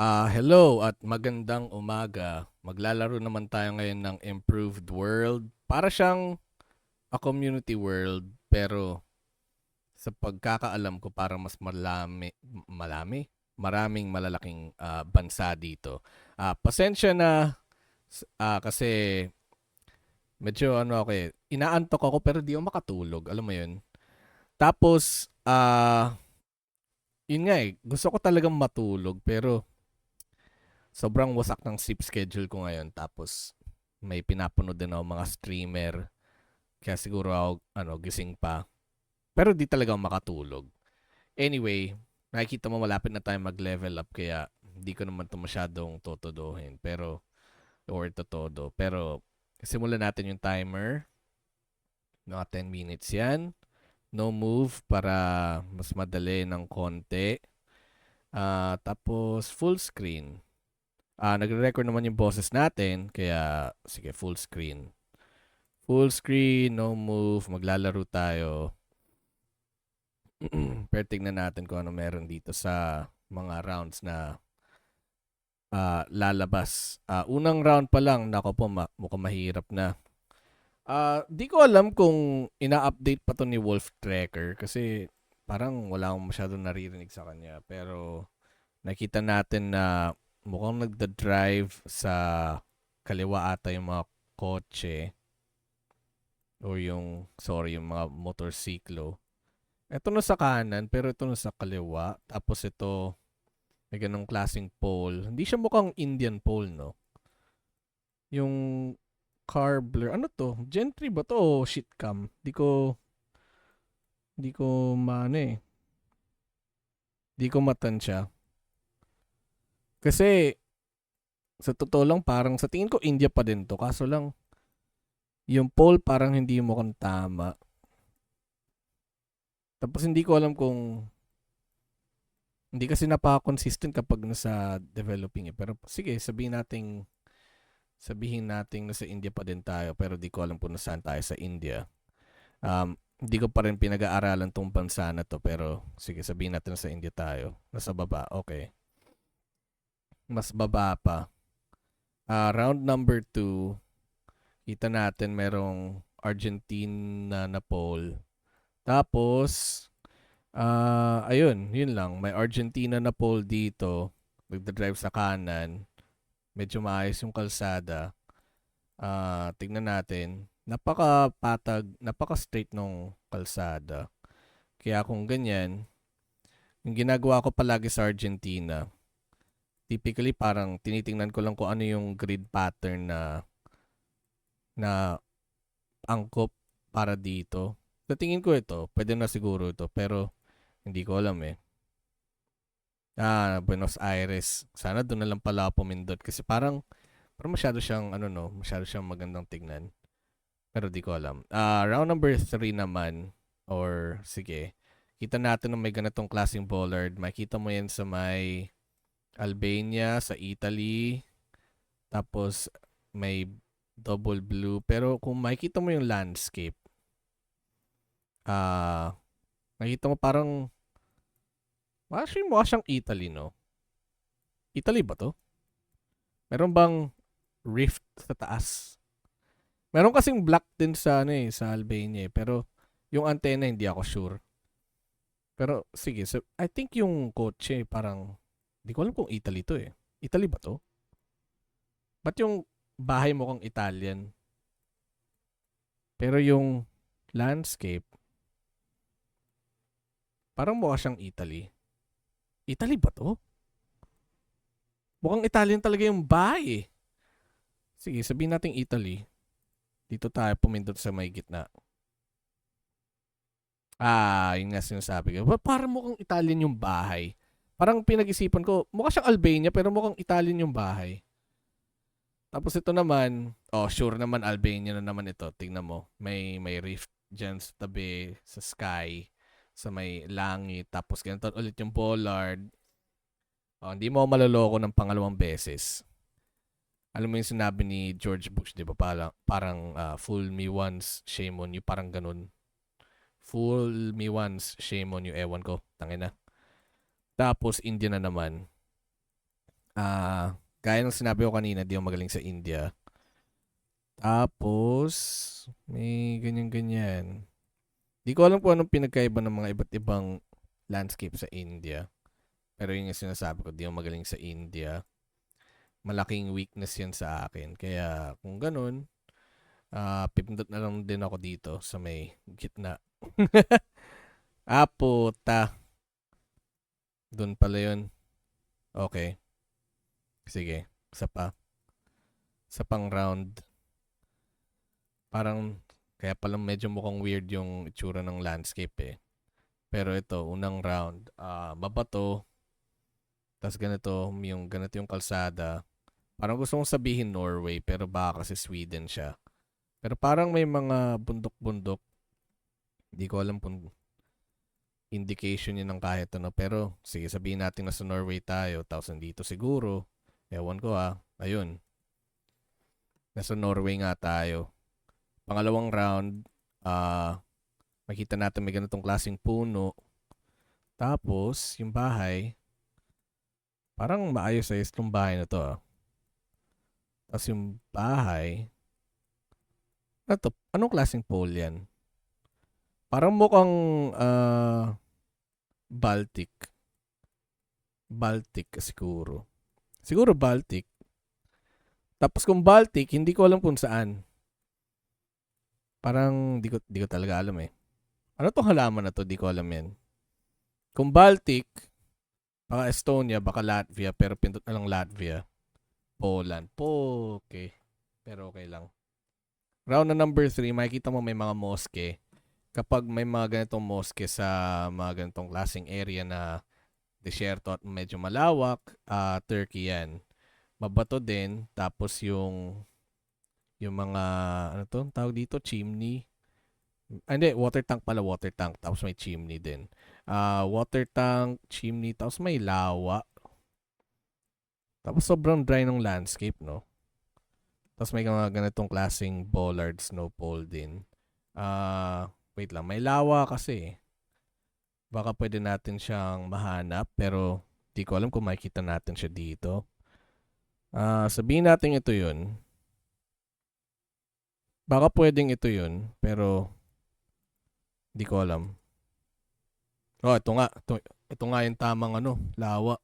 Ah, hello at magandang umaga. Maglalaro naman tayo ngayon ng Improved World. Para siyang a community world pero sa pagkakaalam ko para mas malami, malami, maraming malalaking ah, bansa dito. Ah, pasensya na ah, kasi medyo ano ako eh, inaantok ako pero di ako makatulog, alam mo 'yun. Tapos ah yun nga eh, gusto ko talagang matulog pero sobrang wasak ng sleep schedule ko ngayon tapos may pinapanood din ako mga streamer. Kaya siguro ako ano gising pa. Pero di talaga ako makatulog. Anyway nakikita mo malapit na tayo mag-level up kaya hindi ko naman to masyadong totodohin pero or totodo. Pero simulan natin yung timer. Mga 10 minutes yan. No move para mas madali ng konti. Ah, tapos full screen Ah, nagre-record naman yung boses natin, kaya sige, full screen. Full screen, no move, maglalaro tayo. Pero tignan natin kung ano meron dito sa mga rounds na ah, lalabas. Ah, unang round pa lang, nako po, ma- mukhang mahirap na. Ah, di ko alam kung ina-update pa to ni Wolf Tracker kasi parang wala akong masyadong naririnig sa kanya. Pero nakita natin na mukhang nagda-drive sa kaliwa ata yung mga kotse or yung, sorry, yung mga motorsiklo. Ito na sa kanan, pero ito na sa kaliwa. Tapos ito, may ganong klaseng pole. Hindi siya mukhang Indian pole, no? Yung car blur. Ano to? Gentry ba to o shitcam? Di ko, di ko maano eh. Di ko matansya. Kasi, sa totoo lang, parang sa tingin ko India pa din to. Kaso lang, yung poll parang hindi mo kung tama. Tapos hindi ko alam kung hindi kasi napaka-consistent kapag nasa developing eh. Pero sige, sabihin nating sabihin nating nasa India pa din tayo pero di ko alam kung nasaan tayo sa India. Um, hindi ko pa rin pinag-aaralan tong bansa na to pero sige, sabihin natin nasa India tayo. Nasa baba, okay. Mas baba pa. Ah, round number 2, kita natin merong Argentina na pole. Tapos, ah ayun, yun lang. May Argentina na pole dito. Magdadrive sa kanan. Medyo maayos yung kalsada. Ah, tignan natin. Napaka-patag, napaka-straight nung kalsada. Kaya kung ganyan, yung ginagawa ko palagi sa Argentina, typically parang tinitingnan ko lang kung ano yung grid pattern na na angkop para dito. Sa tingin ko ito, pwede na siguro ito, pero hindi ko alam eh. Ah, Buenos Aires. Sana doon na lang pala ako pumindot kasi parang parang masyado siyang ano no, masyado siyang magandang tignan. Pero di ko alam. Ah, round number 3 naman or sige. Kita natin na may ganitong klaseng bollard. Makita mo yan sa may Albania, sa Italy. Tapos may double blue. Pero kung makikita mo yung landscape, ah, makita mo parang, actually mukha siyang Italy, no? Italy ba to? Meron bang rift sa taas? Meron kasing black din sa ano eh, sa Albania eh. Pero yung antenna hindi ako sure. Pero sige, so, I think yung kotse parang hindi ko alam kung Italy to eh. Italy ba to? Ba't yung bahay mo kang Italian? Pero yung landscape, parang mukha siyang Italy. Italy ba to? Mukhang Italian talaga yung bahay eh. Sige, sabihin natin Italy. Dito tayo pumindot sa may gitna. Ah, yun nga sinasabi ko. Parang mukhang Italian yung bahay. Parang pinag-isipan ko, mukha siyang Albania pero mukhang Italian yung bahay. Tapos ito naman, oh sure naman Albania na naman ito. Tingnan mo, may may rift dyan sa tabi, sa sky, sa may langit. Tapos ganito ulit yung bollard. Oh, hindi mo maloloko ng pangalawang beses. Alam mo yung sinabi ni George Bush, di ba? Parang, parang ah, fool me once, shame on you. Parang ganun. Fool me once, shame on you. Ewan ko. Tangina. Tapos, India na naman. Ah, gaya ng sinabi ko kanina, di ako magaling sa India. Tapos, may ganyan-ganyan. Di ko alam kung anong pinagkaiba ng mga iba't ibang landscape sa India. Pero yun yung sinasabi ko, di ako magaling sa India. Malaking weakness yan sa akin. Kaya kung ganun, ah pipindot na lang din ako dito sa may gitna. ah, puta. Doon pala yun. Okay. Sige. Isa pa. Isa pang round. Parang, kaya pala medyo mukhang weird yung itsura ng landscape eh. Pero ito, unang round, ah mabato. Tapos ganito, yung ganito yung kalsada. Parang gusto kong sabihin Norway, pero baka kasi Sweden siya. Pero parang may mga bundok-bundok. Hindi ko alam kung indication yun ng kahit ano. Pero sige, sabihin natin na sa Norway tayo. Tapos nandito siguro. Ewan ko ah. Ayun. Nasa Norway nga tayo. Pangalawang round, ah makita natin may ganitong klaseng puno. Tapos, yung bahay, parang maayos-ayos tong bahay na to ah. Tapos yung bahay, ano to? Anong klaseng pole yan? Parang mukhang ah, Baltic. Baltic siguro. Siguro Baltic. Tapos kung Baltic, hindi ko alam kung saan. Parang di ko, di ko talaga alam eh. Ano tong halaman na to? Di ko alam yan. Kung Baltic, baka Estonia, baka Latvia, pero pindot na lang Latvia. Poland. Po, okay. Pero okay lang. Round na number 3, makikita mo may mga mosque. Kapag may mga ganitong mosque sa mga ganitong klaseng area na desierto at medyo malawak, ah Turkey yan. Mabato din, tapos yung yung mga, ano to, tawag dito, chimney. Ah, hindi, water tank pala, water tank. Tapos may chimney din. Ah, water tank, chimney, tapos may lawa. Tapos sobrang dry ng landscape, no? Tapos may mga ganitong klaseng bollard snow pole din. Ah, wait lang, may lawa kasi. Baka pwede natin siyang mahanap, pero di ko alam kung makikita natin siya dito. Ah, sabihin natin ito 'yun. Baka pwedeng ito 'yun, pero di ko alam. Oh, ito nga. Ito, ito nga yung tamang ano, lawa.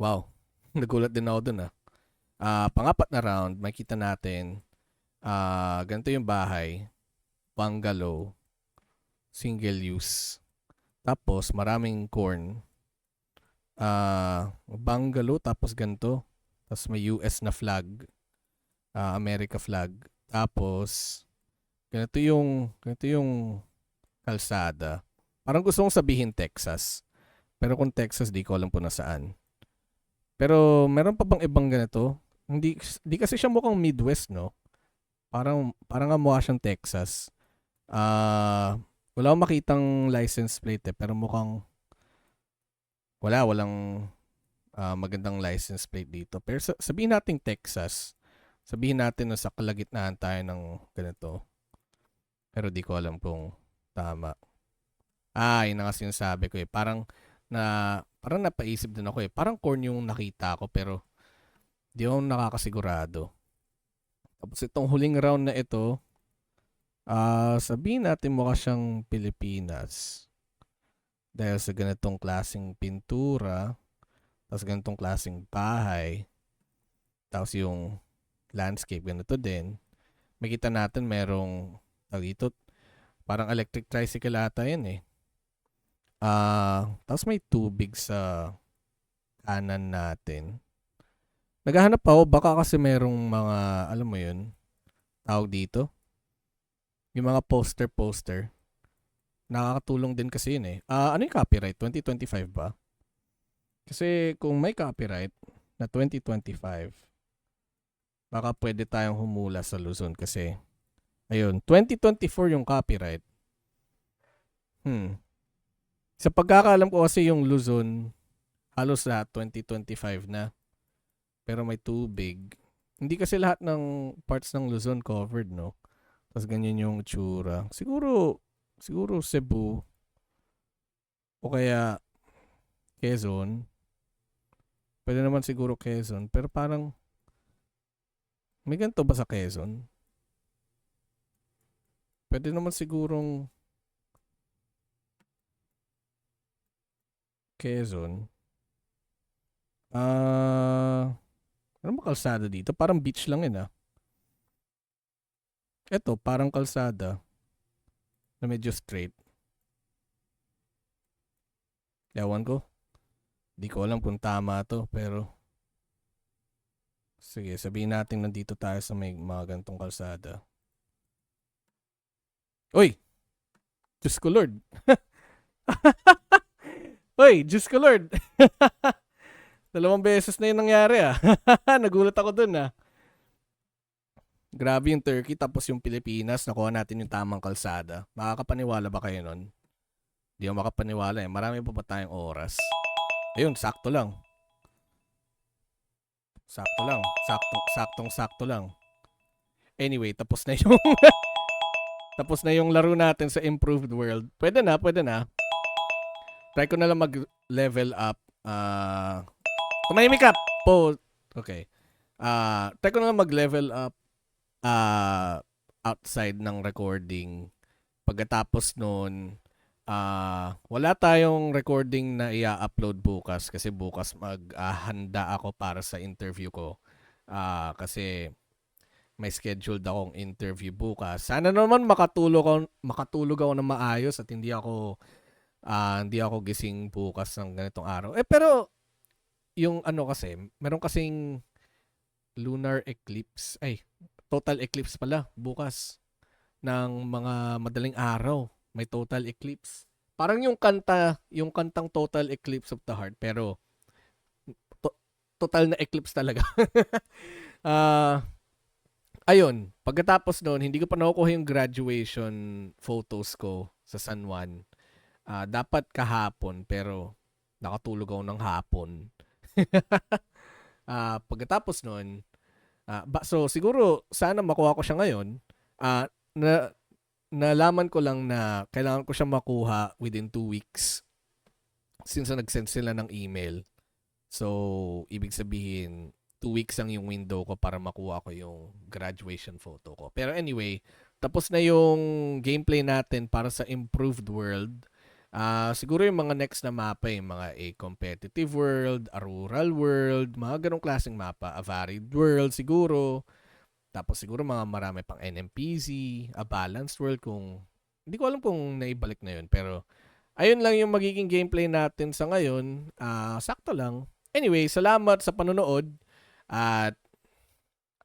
Wow. Nagulat din ako dun ah. Ah, pangapat na round, makita natin ah ganito yung bahay, bungalow, single use. Tapos maraming corn. Ah, bungalow tapos ganito. Tapos may US na flag. Ah, America flag. Tapos ganito yung ganito yung kalsada. Parang gusto kong sabihin Texas. Pero kung Texas, di ko alam po nasaan. Pero meron pa bang ibang ganito? Hindi, di kasi siya mukhang Midwest, no? Parang, parang nga mukha siyang Texas. Ah, wala akong makitang license plate eh, pero mukhang wala, walang ah, magandang license plate dito. Pero sa- sabihin natin Texas. Sabihin natin na sa kalagitnaan tayo ng ganito. Pero di ko alam kung tama. Ah, yun na nga sinasabi ko eh. Parang na parang napaisip din ako eh. Parang corn yung nakita ko pero di ako nakakasigurado. Tapos itong huling round na ito, ah sabihin natin mukha siyang Pilipinas. Dahil sa ganitong klaseng pintura, tapos ganitong klaseng bahay, tapos yung landscape, ganito din. Makita natin merong, dito, parang electric tricycle ata yan eh. Ah, tapos may tubig sa kanan natin. Naghahanap ako, baka kasi merong mga, alam mo yun, tawag dito. Yung mga poster-poster. Nakakatulong din kasi yun eh. Ah, ano yung copyright? 2025 ba? Kasi kung may copyright na 2025, baka pwede tayong humula sa Luzon kasi, ayun, 2024 yung copyright. Hmm. Sa pagkakaalam ko kasi yung Luzon, halos lahat 2025 na. Pero may tubig. Hindi kasi lahat ng parts ng Luzon covered, no? Tapos ganyan yung tsura. Siguro, siguro Cebu o kaya Quezon. Pwede naman siguro Quezon. Pero parang, may ganito ba sa Quezon? Pwede naman sigurong Quezon. Ah, ano ba kalsada dito? Parang beach lang yun ah. Eto, parang kalsada na medyo straight. Ewan ko. Di ko alam kung tama to, pero sige, sabihin natin nandito tayo sa may mga gantong kalsada. Uy! Diyos ko Lord! Uy! Diyos ko Lord! Dalawang beses na yun nangyari ah. Nagulat ako dun ah. Grabe yung Turkey tapos yung Pilipinas, nakuha natin yung tamang kalsada. Makakapaniwala ba kayo nun? Di ako makapaniwala eh. Marami pa ba tayong oras? Ayun, sakto lang. Sakto lang. Saktong, saktong, sakto lang. Anyway, tapos na yung tapos na yung laro natin sa improved world. Pwede na, pwede na. Try ko na lang mag-level up. Ah, tumahimik ka! Po. Okay. Ah, try ko na lang mag-level up ah outside ng recording. Pagkatapos noon, ah wala tayong recording na i-upload bukas kasi bukas maghahanda ako para sa interview ko. Ah kasi may scheduled akong interview bukas. Sana naman makatulog ako, makatulog ako na maayos at hindi ako ah hindi ako gising bukas ng ganitong araw. Eh pero yung ano kasi, meron kasing lunar eclipse. Ay, total eclipse pala bukas ng mga madaling araw. May total eclipse. Parang yung kanta, yung kantang Total Eclipse of the Heart pero to- total na eclipse talaga. Ah, ayun, pagkatapos noon, hindi ko pa nakukuha yung graduation photos ko sa San Juan. Ah, dapat kahapon pero nakatulog ako ng hapon. Ah, pagkatapos noon, ah, ba, so siguro sana makuha ko siya ngayon. Ah, na nalaman ko lang na kailangan ko siya makuha within two weeks since nag-send sila ng email. So, ibig sabihin, two weeks ang yung window ko para makuha ko yung graduation photo ko. Pero anyway, tapos na yung gameplay natin para sa improved world. Ah, siguro yung mga next na mapa, yung mga a competitive world, a rural world, mga ganong klaseng mapa, a varied world siguro. Tapos siguro mga marami pang NMPZ, a balanced world kung hindi ko alam kung naibalik na yun pero ayun lang yung magiging gameplay natin sa ngayon. Ah, sakto lang. Anyway, salamat sa panonood at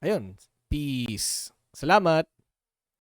ayun, peace. Salamat.